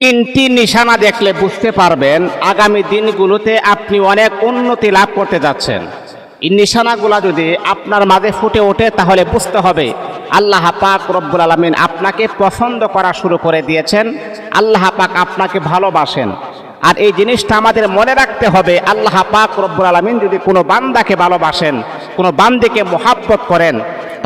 তিনটি নিশানা দেখলে বুঝতে পারবেন আগামী দিনগুলোতে আপনি অনেক উন্নতি লাভ করতে যাচ্ছেন। এই নিশানাগুলা যদি আপনার মাঝে ফুটে ওঠে তাহলে বুঝতে হবে আল্লাহ পাক রব্বুল আলমিন আপনাকে পছন্দ করা শুরু করে দিয়েছেন, আল্লাহ পাক আপনাকে ভালোবাসেন। আর এই জিনিসটা আমাদের মনে রাখতে হবে, আল্লাহ পাক রব্বুল আলমিন যদি কোনো বান্দাকে ভালোবাসেন, কোনো বান্দিকে মোহাব্বত করেন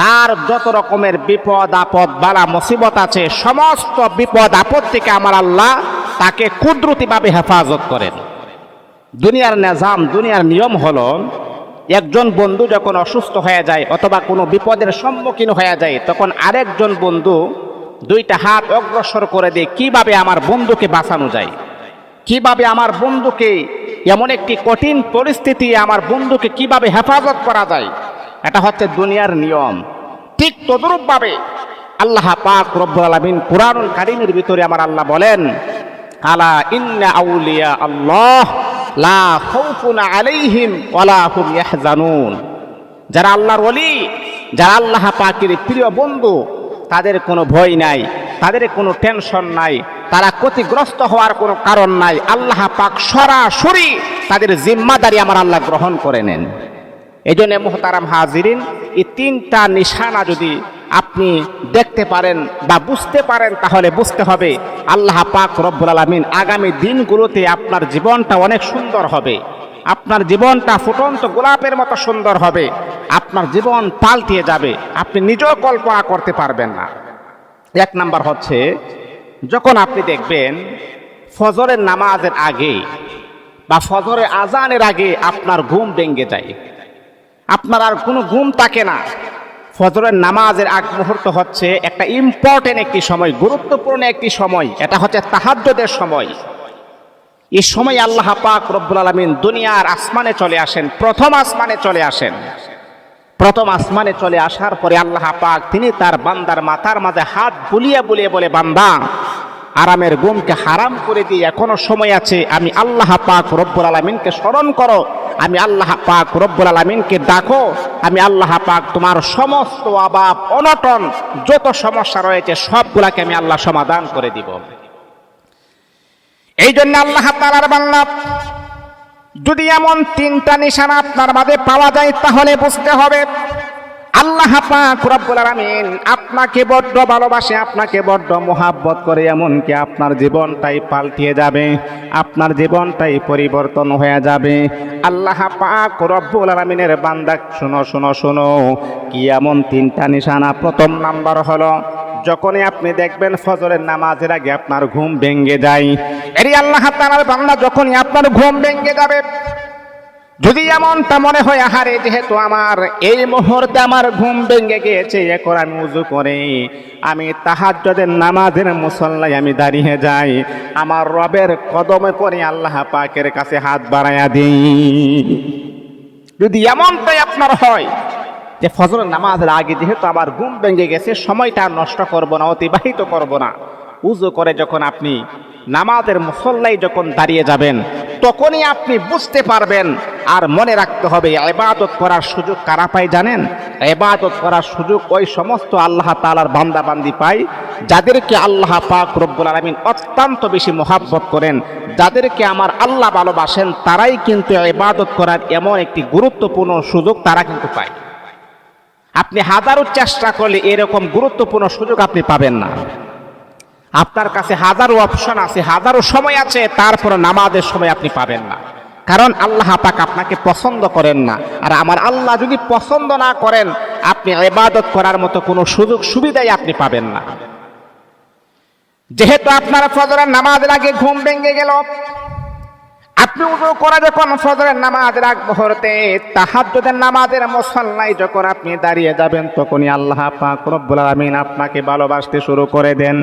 তার যত রকমের বিপদ, আপদ, বালা, মুসিবত আছে, সমস্ত বিপদ, আপদ থেকে আমার আল্লাহ তাকে কুদরতিভাবে হেফাজত করেন। দুনিয়ার নিজাম, দুনিয়ার নিয়ম হলো, একজন বন্ধু যখন অসুস্থ হয়ে যায় অথবা কোনো বিপদের সম্মুখীন হয়ে যায়, তখন আরেকজন বন্ধু দুইটা হাত অগ্রসর করে দিয়ে, কীভাবে আমার বন্ধুকে বাঁচানো যায়? কীভাবে আমার বন্ধুকে এমন একটি কঠিন পরিস্থিতি আমার বন্ধুকে কীভাবে হেফাজত করা যায়? এটা হচ্ছে দুনিয়ার নিয়ম। ঠিক তদরূপভাবে আল্লাহ পাক রব্বুল আলামিন কুরআনুল কারীমের ভিতরে আমার আল্লাহ বলেন, আলা ইন্না আউলিয়া আল্লাহ লা খাউফুন আলাইহিম ওয়ালা হুম ইয়াহজানুন। যারা আল্লাহর ওলি, যারা আল্লাহ পাকের প্রিয় বন্ধু, তাদের কোনো ভয় নাই, তাদের কোনো টেনশন নাই, তারা ক্ষতিগ্রস্ত হওয়ার কোনো কারণ নাই। আল্লাহ পাক সরাসরি তাদের জিম্মাদারি আমার আল্লাহ গ্রহণ করে নেন। এই জন্য মোহতারাম হাজিরিন, এই তিনটা নিশানা যদি আপনি দেখতে পারেন বা বুঝতে পারেন, তাহলে বুঝতে হবে আল্লাহ পাক রব্বুল আলমিন আগামী দিনগুলোতে আপনার জীবনটা অনেক সুন্দর হবে। আপনার জীবনটা ফুটন্ত গোলাপের মতো সুন্দর হবে। আপনার জীবন পাল্টিয়ে যাবে। আপনি নিজেও কল্পনা করতে পারবেন না। এক নাম্বার হচ্ছে, যখন আপনি দেখবেন ফজরের নামাজের আগে বা ফজরের আজানের আগে আপনার ঘুম ভেঙে যায়। আপনার আর কোনো ঘুম থাকে না। ফজরের নামাজের আগ মুহূর্ত হচ্ছে একটা ইম্পর্টেন্ট একটি সময়, গুরুত্বপূর্ণ একটি সময়। এটা হচ্ছে তাহাজ্জুদের সময়। এই সময় আল্লাহ পাক রব্বুল আলমিন দুনিয়ার আসমানে চলে আসেন, প্রথম আসমানে চলে আসেন। প্রথম আসমানে চলে আসার পরে আল্লাহ পাক তিনি তার বান্দার মাথার মাঝে হাত বুলিয়ে বুলিয়ে বলে, বান্দা, আরামের গুমকে হারাম করে দিয়ে এখনও সময় আছে, আমি আল্লাহ পাক রব্বুল আলমিনকে স্মরণ করো। আমি আল্লাহ পাক রব্বুল আলমিনকে ডাকো, আমি আল্লাহ পাক তোমার সমস্ত অভাব, অনটন, যত সমস্যা রয়েছে সবগুলাকে আমি আল্লাহ সমাধান করে দিব। এই জন্য আল্লাহ তালার বাংলা যদি এমন তিনটা নিশানা আপনার মাঝে পাওয়া যায়, তাহলে বুঝতে হবে আল্লাহ পাক রব্বুল আলামিন আপনাকে বড্ড ভালোবাসে, আপনাকে বড্ড মোহাব্বত করে, এমনকি আপনার জীবনটাই পাল্টিয়ে যাবে, আপনার জীবনটাই পরিবর্তন হয়ে যাবে। আল্লাহ পাক রব্বুল আলামিনের বান্দা, শুনো শুনো শুনো, কি এমন তিনটা নিশানা। প্রথম নাম্বার হলো, যখনই আপনি দেখবেন ফজরের নামাজের আগে আপনার ঘুম ভেঙে যায়, এরই আল্লাহ তাআলার বান্দা যখনই আপনার ঘুম ভেঙে যাবে যদি এমনটা মনে হয়, আহারে, যেহেতু আমার এই মুহূর্তে আমার ঘুম ভেঙে গিয়েছে এখন আমি উজু করে আমি তাহাজ্জুদের নামাজের মুসল্লায় আমি দাঁড়িয়ে যাই, আমার রবের কদমে পড়ে আল্লাহ পাকের কাছে হাত বাড়াইয়া দিই। যদি এমনটাই আপনার হয়, যে ফজরের নামাজের আগে যেহেতু আমার ঘুম ভেঙে গেছে, সময়টা নষ্ট করব না, অতিবাহিত করব না, উজু করে যখন আপনি নামাজের মুসল্লাই যখন দাঁড়িয়ে যাবেন তখনই আপনি বুঝতে পারবেন। আর মনে রাখতে হবে এবাদত করার সুযোগ কারা পায় জানেন? এবাদত করার সুযোগ ওই সমস্ত আল্লাহ তালার বান্দা বান্দি পায়, যাদেরকে আল্লাহ পাক রব্বুল আলমিন অত্যন্ত বেশি মোহাব্বত করেন। যাদেরকে আমার আল্লাহ ভালোবাসেন, তারাই কিন্তু এবাদত করার এমন একটি গুরুত্বপূর্ণ সুযোগ তারা কিন্তু পায়। আপনি হাজারো চেষ্টা করলে এরকম গুরুত্বপূর্ণ সুযোগ আপনি পাবেন না। আপনার কাছে হাজারো অপশন আছে, হাজারো সময় আছে, তারপর নামাজের সময় আপনি পাবেন না। কারণ আল্লাহ পাক আপনাকে পছন্দ করেন না। আর আমার আল্লাহ যদি পছন্দ না করেন, আপনি ইবাদত করার মতো কোনো সুযোগ সুবিধাই আপনি পাবেন না। যেহেতু আপনার ফজরের নামাজ আগে ঘুম ভেঙে গেল, আপনি উজু করে যখন ফজরের নামাজের আগ মুহূর্তে তাহাজ্জুদের নামাজের মুসল্লায় যখন আপনি দাঁড়িয়ে যাবেন, তখনই আল্লাহ পাক রব্বুল আলামিন আপনাকে ভালোবাসতে শুরু করে দেন।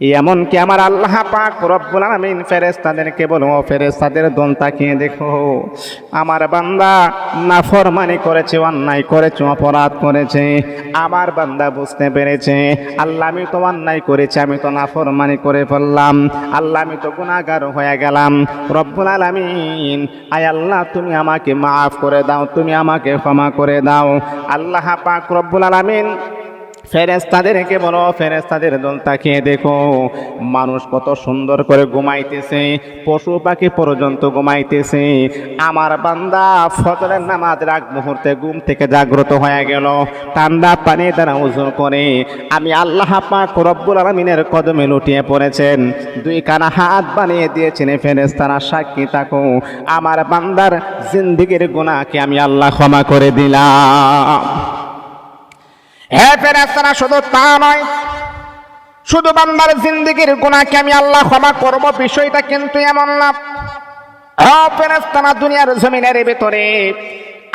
এমনকি আমার আল্লাহ পাক রব্বুল আলামিন ফেরেশতাদেরকে বলো ফেরেশতাদের দন তাকিয়ে দেখো, আমার বান্দা নাফরমানি করেছে, অন্যায় করেছে, অপরাধ করেছে, আমার বান্দা বুঝতে পেরেছে, আল্লাহ আমি তো অন্যায় করেছি, আমি তো নাফরমানি করে ফেললাম, আল্লাহ আমি তো গুণাগার হয়ে গেলাম, রব্বুল আলামিন, আয় আল্লাহ তুমি আমাকে মাফ করে দাও, তুমি আমাকে ক্ষমা করে দাও। আল্লাহ পাক রব্বুল আলামিন ফেরেস্তাদেরকে বলো ফেরেস্তাদের দল তাকিয়ে দেখো। মানুষ কত সুন্দর করে ঘুমাইতেছে, পশু পাখি পর্যন্ত ঘুমাইতেছে। আমার বান্দা ফজরের নামাজ রাগ মুহূর্তে ঘুম থেকে জাগ্রত হয়ে গেল। ঠান্ডা পানি দ্বারা উজুর করে। আমি আল্লাহ পাক রব্বুল আলমিনের কদমে লুটিয়ে পড়েছেন। দুই কানা হাত বানিয়ে দিয়েছেন ফেরেস্তারা সাক্ষী থাকো। আমার বান্দার জিন্দিগির গুণাকে আমি আল্লাহ ক্ষমা করে দিলাম। হ্যাঁ ফেরেস্তারা শুধু তা নয়, শুধু বান্দার জিন্দিগির গুণাকে আমি আল্লাহ ক্ষমা করব, বিষয়টা কিন্তু এমন না। ফেরেস্তারা দুনিয়ার জমিনের ভিতরে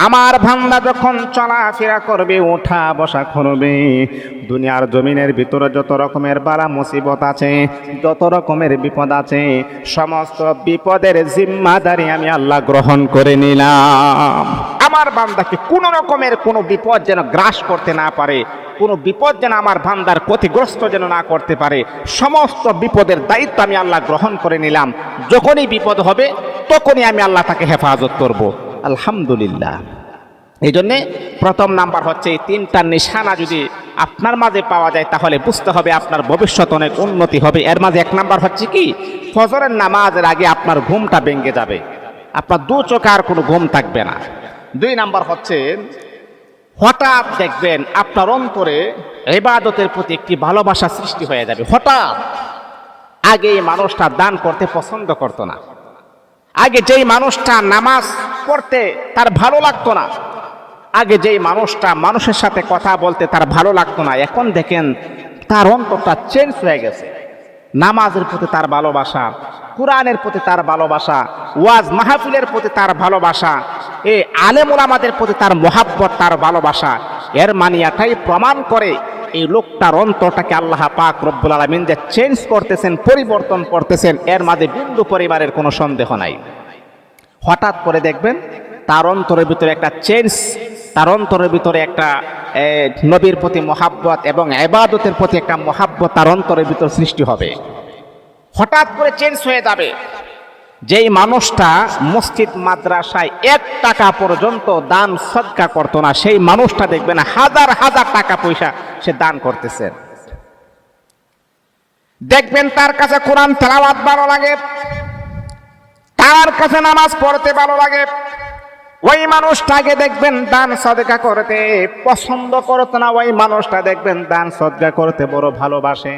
আমার ভান্দা যখন চলাফেরা করবে ওঠা বসা করবে, দুনিয়ার জমিনের ভিতরে যত রকমের বালা মুসিবত আছে, যত রকমের বিপদ আছে, সমস্ত বিপদের জিম্মাদারি আমি আল্লাহ গ্রহণ করে নিলাম। আমার বান্দাকে কোনো রকমের কোনো বিপদ যেন গ্রাস করতে না পারে, কোনো বিপদ যেন আমার ভান্দার ক্ষতিগ্রস্ত যেন না করতে পারে, সমস্ত বিপদের দায়িত্ব আমি আল্লাহ গ্রহণ করে নিলাম। যখনই বিপদ হবে, তখনই আমি আল্লাহ তাকে হেফাজত করব। আলহামদুলিল্লাহ। এই জন্যে প্রথম নাম্বার হচ্ছে এই তিনটা নিশানা যদি আপনার মাঝে পাওয়া যায়, তাহলে বুঝতে হবে আপনার ভবিষ্যৎ অনেক উন্নতি হবে। এর মাঝে এক নাম্বার হচ্ছে কি, ফজরের নামাজের আগে আপনার ঘুমটা ভেঙে যাবে। আপনার দু চোখে আর কোনো ঘুম থাকবে না। দুই নাম্বার হচ্ছে, হঠাৎ দেখবেন আপনার অন্তরে এবাদতের প্রতি একটি ভালোবাসা সৃষ্টি হয়ে যাবে। হঠাৎ আগে এই মানুষটা দান করতে পছন্দ করতো না। আগে যেই মানুষটা নামাজ পড়তে তার ভালো লাগতো না। আগে যেই মানুষটা মানুষের সাথে কথা বলতে তার ভালো লাগতো না। এখন দেখেন তার অন্তরটা চেঞ্জ হয়ে গেছে। নামাজের প্রতি তার ভালোবাসা কোরআনের প্রতি তার ভালোবাসা, ওয়াজ মাহফিলের প্রতি তার ভালোবাসা, এ আলেমুল আমাদের প্রতি তার মহাব্বত, তার ভালোবাসা, এর মানিয়াটাই প্রমাণ করে এই লোকটার অন্তরটাকে আল্লাহ পাক রব্বুল আলমিন যে চেঞ্জ করতেছেন, পরিবর্তন করতেছেন, এর মাঝে বিন্দু পরিবারের কোনো সন্দেহ নাই। হঠাৎ করে দেখবেন তার অন্তরের ভিতরে একটা চেঞ্জ তার অন্তরের ভিতরে একটা নবীর প্রতি মহাব্বত এবং এবাদতের প্রতি একটা মহাব্বত তার অন্তরের ভিতর সৃষ্টি হবে। হঠাৎ করে চেঞ্জ হয়ে যাবে। যেই মানুষটা মসজিদ, মাদ্রাসায় এক টাকা পর্যন্ত দান, সদকা করতো না, সেই মানুষটা দেখবেন হাজার হাজার টাকা পয়সা সে দান করতেছে। দেখবেন তার কাছে কোরআন তেলাওয়াত ভালো লাগে, তার কাছে নামাজ পড়তে ভালো লাগে। ওই মানুষটাকে দেখবেন দান, সদকা করতে পছন্দ করতো না, ওই মানুষটা দেখবেন দান, সদকা করতে বড় ভালোবাসে।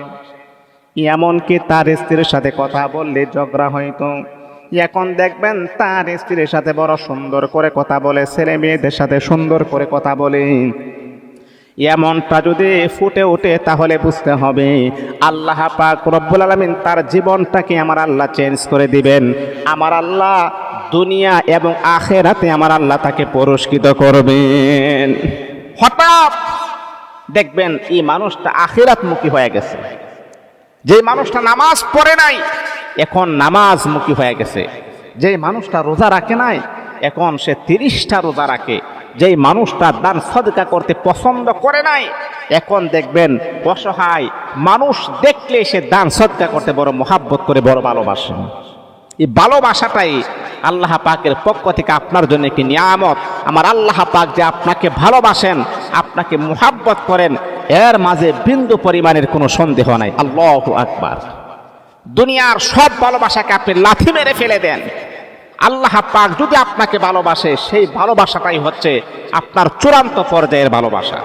এমনকি তার স্ত্রীর সাথে কথা বললে ঝগড়া হইতো। এখন দেখবেন তার স্ত্রীর সাথে বড় সুন্দর করে কথা বলে, ছেলে মেয়েদের সাথে সুন্দর করে কথা বলে। এমনটা যদি ফুটে ওঠে তাহলে বুঝতে হবে, আল্লাহ পাক রব্বুল আলমিন তার জীবনটাকে আমার আল্লাহ চেঞ্জ করে দিবেন। আমার আল্লাহ দুনিয়া এবং আখেরাতে আমার আল্লাহ তাকে পুরস্কৃত করবেন। হঠাৎ দেখবেন এই মানুষটা আখেরাতমুখী হয়ে গেছে। যে মানুষটা নামাজ পড়ে নাই, এখন নামাজ মুখী হয়ে গেছে। যে মানুষটা রোজা রাখে নাই, এখন সে তিরিশটা রোজা রাখে। যেই মানুষটা দান সদকা করতে পছন্দ করে নাই, এখন দেখবেন অসহায় মানুষ দেখলে সে দান সদকা করতে বড় মোহাব্বত করে, বড় ভালোবাসে। এই ভালোবাসাটাই আল্লাহ পাকের পক্ষ থেকে আপনার জন্য একটি নিয়ামত। আমার আল্লাহ পাক যে আপনাকে ভালোবাসেন, আপনাকে মোহাব্বত করেন এর মাঝে বিন্দু পরিমাণের কোনো সন্দেহ নাই। আল্লাহ আকবার। দুনিয়ার সব ভালোবাসাকে আপনি লাথি মেরে ফেলে দেন। আল্লাহ পাক যদি আপনাকে ভালোবাসে, সেই ভালোবাসাটাই হচ্ছে আপনার চূড়ান্ত পর্যায়ের ভালোবাসা।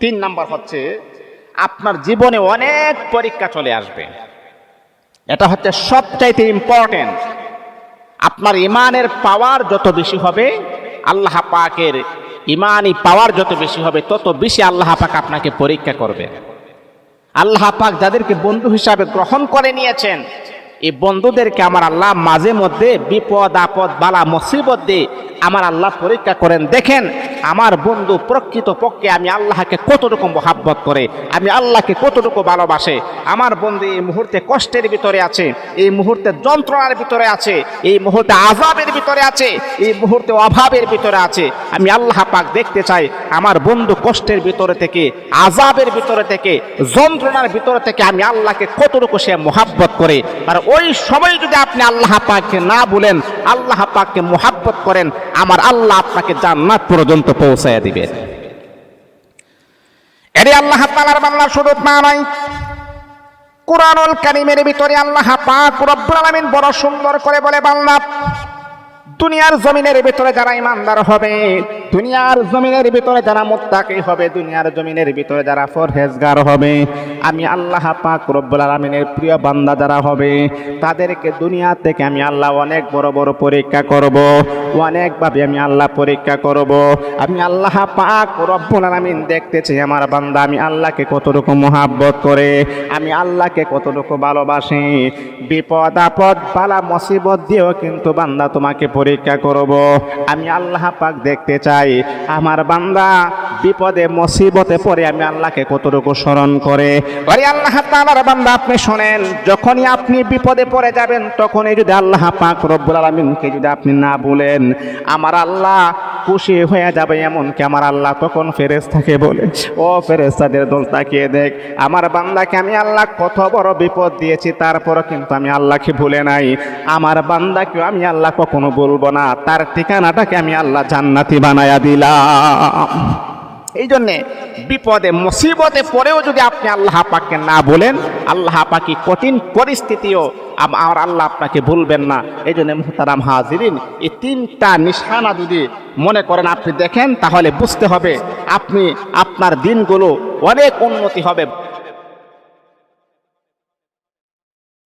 তিন নাম্বার হচ্ছে, আপনার জীবনে অনেক পরীক্ষা চলে আসবে। এটা হচ্ছে সবচাইতে ইম্পর্টেন্ট আপনার ইমানের পাওয়ার যত বেশি হবে, আল্লাহ পাকের ইমানই পাওয়ার যত বেশি হবে, তত বেশি আল্লাহ পাক আপনাকে পরীক্ষা করবে। আল্লাহ পাক যাদেরকে বন্ধু হিসাবে গ্রহণ করে নিয়েছেন এই বন্ধুদেরকে আমার আল্লাহ মাঝে মধ্যে বিপদ, আপদ, বালা, মুসিবত দিয়ে আমার আল্লাহ পরীক্ষা করেন। দেখেন, আমার বন্ধু প্রকৃত পক্ষে আমি আল্লাহকে কতটুকু মহাব্বত করে, আমি আল্লাহকে কতটুকু ভালোবাসে। আমার বন্ধু এই মুহূর্তে কষ্টের ভিতরে আছে, এই মুহূর্তে যন্ত্রণার ভিতরে আছে, এই মুহূর্তে আজাবের ভিতরে আছে, এই মুহূর্তে অভাবের ভিতরে আছে। আমি আল্লাহ পাক দেখতে চাই, আমার বন্ধু কষ্টের ভিতরে থেকে আজাবের ভিতরে থেকে, যন্ত্রণার ভিতরে থেকে আমি আল্লাহকে কতটুকু সে মোহাব্বত করে। আর ওই সময় যদি আপনি আল্লাহ পাককে না বলেন, আল্লাহ পাককে মোহাব্বত করেন, আমার আল্লাহ আপনাকে জান্নাত পর্যন্ত পৌঁছায় দিবেন এরে আল্লাহ তালার বাংলা শুধু না নাই কোরআনুল কারিমের ভিতরে আল্লাহ পাক রব্বুল আলামিন বড় সুন্দর করে বলে বাংলা দুনিয়ার জমিনের ভিতরে যারা ইমানদার হবে, দুনিয়ার জমিনের ভিতরে যারা মুত্তাকি হবে, দুনিয়ার জমিনের ভিতরে যারা ফরহেজগার হবে, আমি আল্লাহ পাক রব্বুল আলামিনের প্রিয় বান্দা যারা হবে, তাদেরকে দুনিয়া থেকে আমি আল্লাহ অনেক বড় বড় পরীক্ষা করব অনেকভাবে আমি আল্লাহ পরীক্ষা করব। আমি আল্লাহ পাক রব্বুল আলামিন দেখতে চাই আমার বান্দা, আমি আল্লাহকে কতটুকু মহাব্বত করে, আমি আল্লাহকে কতটুকু ভালোবাসি। বিপদ আপদ, বালা মুসিবত দিয়েও কিন্তু বান্দা তোমাকে পরীক্ষা করব। আমি আল্লাহ পাক দেখতে চাই। আমার বান্দা বিপদে, মুসিবতে পড়ে আমি আল্লাহকে কতটুকু স্মরণ করে? আরে আল্লাহ তাআলার বান্দা, আপনি শোনেন, যখনই আপনি বিপদে পড়ে যাবেন, তখনই যদি আল্লাহ পাক রব্বুল আলামিনকে যদি আপনি না বলেন, আমার আল্লাহ খুশি হয়ে যাবে এমনকি আমার আল্লাহ তখন ফেরেশতাকে বলে, ও ফেরেশতাদের দল, তাকিয়ে দেখ, আমার বান্দাকে আমি আল্লাহ কত বড় বিপদ দিয়েছি, তারপরও কিন্তু আমি আল্লাহকে ভুলে নাই। আমার বান্দাকেও আমি আল্লাহ কখনো বলব না, তার ঠিকানাটাকে আমি আল্লাহ জান্নাতি বানায়া দিলাম। এই জন্যে বিপদে, মুসিবতে পড়েও যদি আপনি আল্লাহ পাককে না বলেন, আল্লাহ পাকি কঠিন পরিস্থিতিও আম- আমার আল্লাহ আপনাকে বলবেন না। এই জন্য মুহতারাম হাজিরিন, এই তিনটা নিশানা যদি মনে করেন আপনি দেখেন, তাহলে বুঝতে হবে আপনি আপনার দিনগুলো অনেক উন্নতি হবে।